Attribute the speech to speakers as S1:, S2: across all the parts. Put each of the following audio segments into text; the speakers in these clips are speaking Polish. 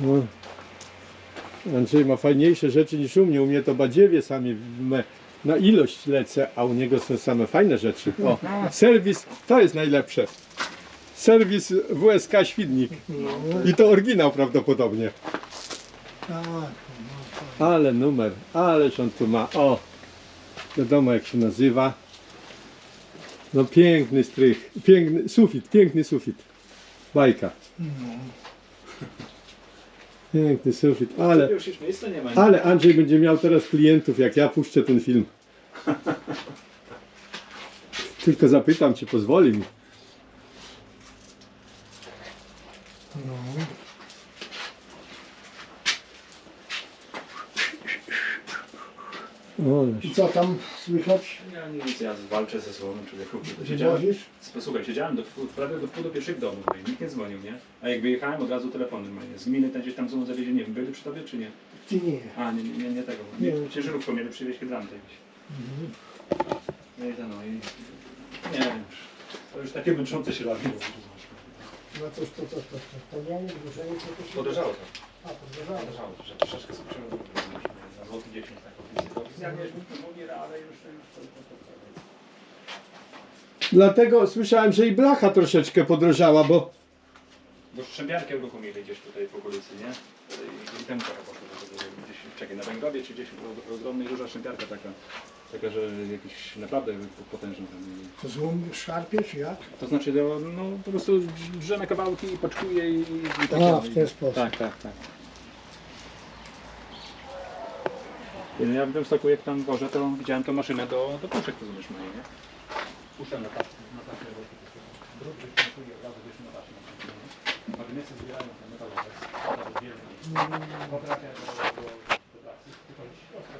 S1: No. Andrzej ma fajniejsze rzeczy niż u mnie. U mnie to badziewie sami me, na ilość lecę, a u niego są same fajne rzeczy. O, serwis, to jest najlepsze. Serwis WSK Świdnik. I to oryginał prawdopodobnie. Ale numer, ależ on tu ma. O, wiadomo jak się nazywa. No piękny strych, piękny sufit, piękny sufit. Bajka. Piękny sufit, ale,
S2: Już już miejsca nie ma.
S1: ale Andrzej będzie miał teraz klientów, jak ja puszczę ten film. Tylko zapytam, czy pozwoli mi.
S3: no.
S1: O, ależ.
S3: I co tam słychać?
S2: Ja nic, ja walczę ze sobą człowieku. Siedziałem,
S3: Wozisz?
S2: posłuchaj, siedziałem do, prawie do pół do pierwszych w domu, nikt nie dzwonił, nie? A jak wyjechałem, od razu telefon normalnie. Z gminy ten gdzieś tam są zawiezie, nie wiem, byli przy tobie czy nie?
S3: Ty nie.
S2: A, nie, nie, nie, nie tego.
S3: Nie.
S2: Nie, ciężarówką mieli przywieźć hydrantę jakieś. No i to no i... Nie wiem już. To już takie męczące się robi.
S3: No coś to, co to, to, to miało wdłużenie, co to się...
S2: Podejrzało to.
S3: A, podejrzało.
S2: Podejrzało, że troszeczkę sobie na złoty 10 tak
S1: Dlatego słyszałem, że i blacha troszeczkę podrożała, bo
S2: Bo szczębiarkę uruchomili gdzieś tutaj w okolicy, nie? I, ten trochę poszło do tego, że gdzieś, czekaj, na Węgrowie czy gdzieś ogromnej duża szczębiarka taka, taka, że jakiś naprawdę potężny ten.
S3: To złom szarpie, czy jak?
S2: To znaczy, no, no po prostu drzemy kawałki i poczkuje i, i tak
S3: A,
S2: dalej.
S3: w ten sposób.
S2: Tak, tak, tak. No Ja w tym stoku jak tam wożę, to widziałem tą maszynę do, do puszek, to zresztą nie? Na na bo od razu wyśmie na taśmę. Magnesy zbierają ten metalowe, potrafia do, do, do pracy, wychodzić kostkę.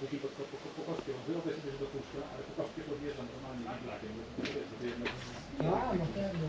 S2: Póki po, po, po, po kostkę, on wyrobię sobie do puszka, ale po kostkę podjeżdżam normalnie i blakiem, bo to wiesz, to jednak
S3: A, no pewno.